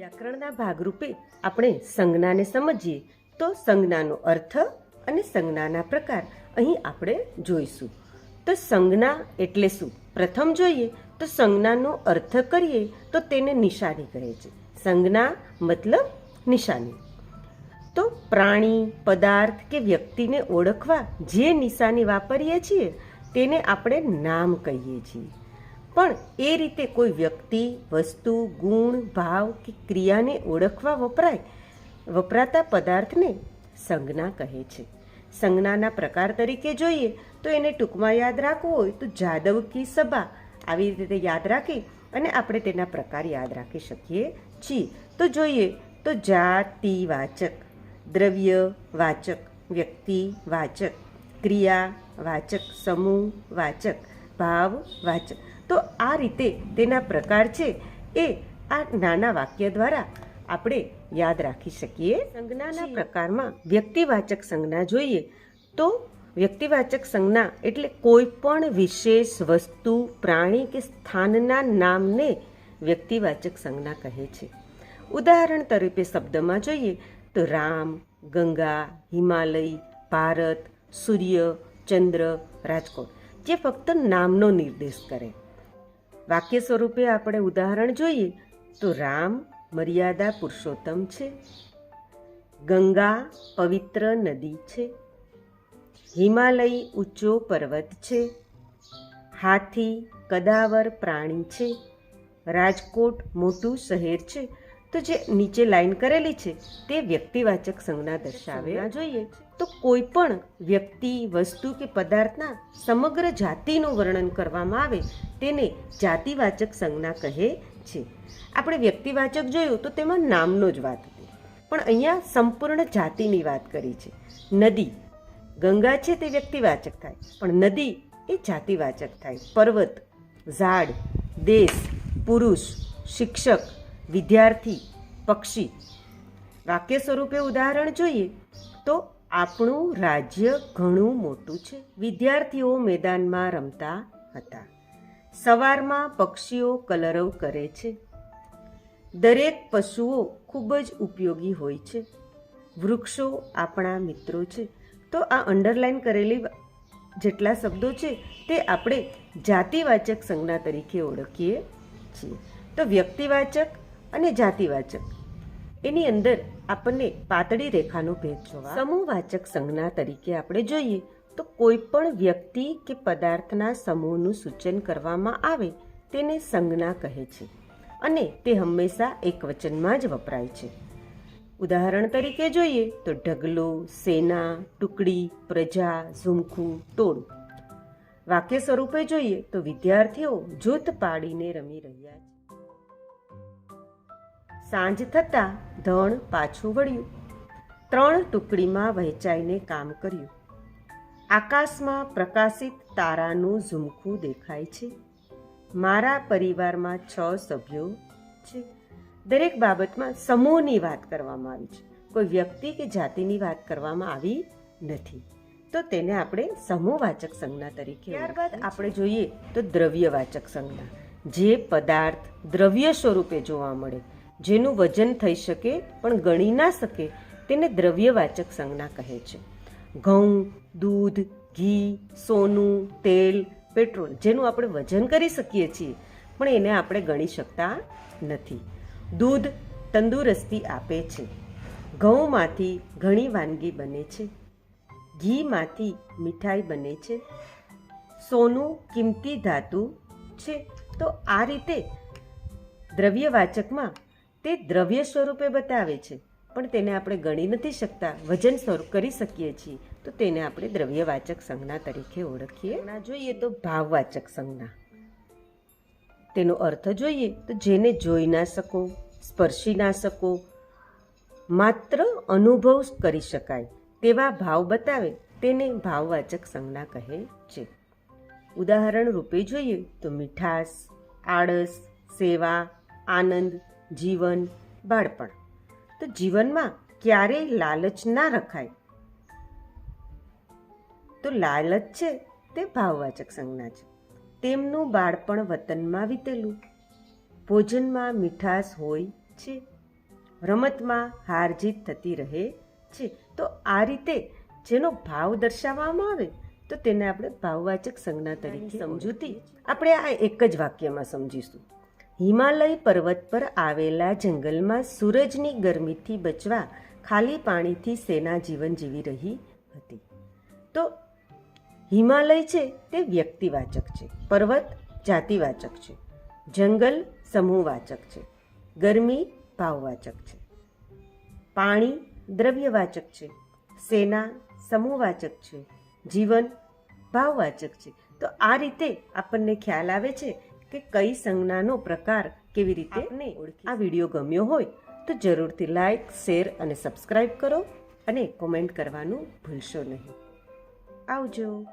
વ્યાકરણના ભાગરૂપે આપણે સંજ્ઞાને સમજીએ, તો સંજ્ઞાનો અર્થ અને સંજ્ઞાના પ્રકાર અહીં આપણે જોઈશું. તો સંજ્ઞા એટલે શું? પ્રથમ જોઈએ, તો સંજ્ઞાનો અર્થ કરીએ, તો તેને નિશાની કહે છે. સંજ્ઞા મતલબ નિશાની. તો પ્રાણી, પદાર્થ કે વ્યક્તિને ઓળખવા જે નિશાની વાપરીએ છીએ, તેને આપણે નામ કહીએ છીએ. પણ એ રીતે કોઈ વ્યક્તિ, વસ્તુ, ગુણ, ભાવ કે ક્રિયાને ઓળખવા વપરાય, વપરાતા પદાર્થને સંજ્ઞા કહે છે. સંજ્ઞાના પ્રકાર તરીકે જોઈએ તો એને ટૂંકમાં યાદ રાખવું હોય તો જાદવ કી સભા આવી રીતે યાદ રાખી અને આપણે તેના પ્રકાર યાદ રાખી શકીએ છીએ. તો જોઈએ તો જાતિવાચક દ્રવ્ય વાચક વ્યક્તિ વાચક ક્રિયા વાચક સમૂહ વાચક ભાવ વાચક તો આ રીતે તેના પ્રકાર છે એ આ નાના વાક્ય દ્વારા આપણે યાદ રાખી શકીએ. સંજ્ઞાના પ્રકારમાં વ્યક્તિવાચક સંજ્ઞા જોઈએ તો વ્યક્તિવાચક સંજ્ઞા એટલે કોઈ પણ વિશેષ વસ્તુ પ્રાણી કે સ્થાનના નામને વ્યક્તિવાચક સંજ્ઞા કહે છે. ઉદાહરણ તરીકે શબ્દમાં જોઈએ તો રામ ગંગા હિમાલય ભારત સૂર્ય ચંદ્ર રાજકોટ જે ફક્ત નામનો નિર્દેશ કરે. વાક્ય સ્વરૂપે આપણે ઉદાહરણ જોઈએ તો રામ મર્યાદા પુરુષોત્તમ છે. ગંગા પવિત્ર નદી છે. હિમાલય ઊંચો પર્વત છે. હાથી કદાવર પ્રાણી છે. રાજકોટ મોટું શહેર છે. તો જે નીચે લાઈન કરેલી છે તે વ્યક્તિવાચક સંજ્ઞા દર્શાવે. જોઈએ. તો કોઈ પણ વ્યક્તિ વસ્તુ કે પદાર્થના સમગ્ર જાતિનું વર્ણન કરવામાં આવે તેને જાતિવાચક સંજ્ઞા કહે છે. આપણે વ્યક્તિવાચક જોયું તો તેમાં નામનો જ વાત હતી. પણ અહીંયા સંપૂર્ણ જાતિની વાત કરી છે. નદી. ગંગા છે તે વ્યક્તિવાચક થાય પણ નદી એ જાતિવાચક થાય. પર્વત. ઝાડ. દેશ. પુરુષ. શિક્ષક. વિદ્યાર્થી. પક્ષી. વાક્ય સ્વરૂપે ઉદાહરણ જોઈએ તો આપણું રાજ્ય ઘણું મોટું છે. વિદ્યાર્થીઓ મેદાનમાં રમતા હતા. સવારમાં પક્ષીઓ કલરવ કરે છે. દરેક પશુઓ ખૂબ જ ઉપયોગી હોય છે. વૃક્ષો આપણા મિત્રો છે. તો આ અંડરલાઇન કરેલી જેટલા શબ્દો છે તે આપણે જાતિવાચક સંજ્ઞા તરીકે ઓળખીએ છીએ. તો વ્યક્તિવાચક અને જાતિવાચક. એની અંદર આપણને પાતળી રેખાનો ભેદ જોવા. સમૂહવાચક સંજ્ઞા તરીકે આપણે જોઈએ તો કોઈ પણ વ્યક્તિ કે પદાર્થના સમૂહનું સૂચન કરવામાં આવે તેને સંજ્ઞા કહે છે અને તે હંમેશા એક વચનમાં જ વપરાય છે. ઉદાહરણ તરીકે જોઈએ તો ઢગલો, સેના, ટુકડી, પ્રજા, ઝુમખું, ટોળ. વાક્ય સ્વરૂપે જોઈએ તો વિદ્યાર્થીઓ જૂથ પાડીને રમી રહ્યા છે. સાંજ થતાં ધણ પાછું વળ્યું. ત્રણ ટુકડીમાં વહેંચાઈને કામ કર્યું. આકાશમાં પ્રકાશિત તારાનું ઝુમખું દેખાય છે. મારા પરિવારમાં છ સભ્યો છે. દરેક બાબતમાં સમૂહની વાત કરવામાં આવી છે. કોઈ વ્યક્તિ કે જાતિની વાત કરવામાં આવી નથી. તો તેને આપણે સમૂહવાચક સંજ્ઞા તરીકે ત્યારબાદ આપણે જોઈએ તો દ્રવ્યવાચક સંજ્ઞા. જે પદાર્થ દ્રવ્ય સ્વરૂપે જોવા મળે જેનું વજન થઈ શકે, પણ ગણી ના શકે, તેને દ્રવ્યવાચક સંજ્ઞા કહે છે. ઘઉં, દૂધ, ઘી, સોનું, તેલ, પેટ્રોલ જેનું આપણે વજન કરી શકીએ છીએ, પણ એને આપણે ગણી શકતા નથી. દૂધ તંદુરસ્તી આપે છે. ઘઉંમાંથી ઘણી વાનગી બને છે. ઘીમાંથી મીઠાઈ બને છે. સોનું કિંમતી ધાતુ છે. તો આ રીતે દ્રવ્યવાચકમાં તે દ્રવ્ય સ્વરૂપે બતાવે છે. પણ તેને આપણે ગણી નથી શકતા. વજન સ્વરૂપ કરી શકીએ છીએ. તો તેને આપણે દ્રવ્યવાચક સંજ્ઞા તરીકે ઓળખીએ. ના જોઈએ તો ભાવવાચક સંજ્ઞા. તેનો અર્થ જોઈએ તો જેને જોઈ ના શકો સ્પર્શી ના શકો માત્ર અનુભવ કરી શકાય તેવા ભાવ બતાવે તેને ભાવવાચક સંજ્ઞા કહે છે. ઉદાહરણ રૂપે જોઈએ તો મીઠાશ આળસ સેવા આનંદ જીવન બાળપણ. તો જીવનમાં ક્યારેય લાલચ ના રખાય? તો લાલચ છે તે ભાવવાચક સંજ્ઞા છે. તેમનું બાળપણ વતનમાં વીતેલું. ભોજનમાં મીઠાશ હોય છે. રમતમાં હાર જીત થતી રહે છે. તો આ રીતે જેનો ભાવ દર્શાવવામાં આવે તો તેને આપણે ભાવવાચક સંજ્ઞા તરીકે સમજૂતી આપણે આ એક જ વાક્યમાં સમજીશું. હિમાલય પર્વત પર આવેલા જંગલમાં સૂરજની ગરમીથી બચવા ખાલી પાણીથી સેના જીવન જીવી રહી હતી. તો હિમાલય છે તે વ્યક્તિવાચક છે, પર્વત જાતિવાચક છે, જંગલ સમૂહવાચક છે, ગરમી ભાવવાચક છે, પાણી દ્રવ્યવાચક છે, સેના સમૂહવાચક છે, જીવન ભાવવાચક છે. તો આ રીતે આપણને ખ્યાલ આવે છે કે કઈ સંજ્ઞાનો પ્રકાર કેવી રીતે આ વીડિયો ગમ્યો હોય તો જરૂરથી લાઈક શેર અને સબસ્ક્રાઈબ કરો અને કોમેન્ટ કરવાનું ભૂલશો નહીં. આવજો.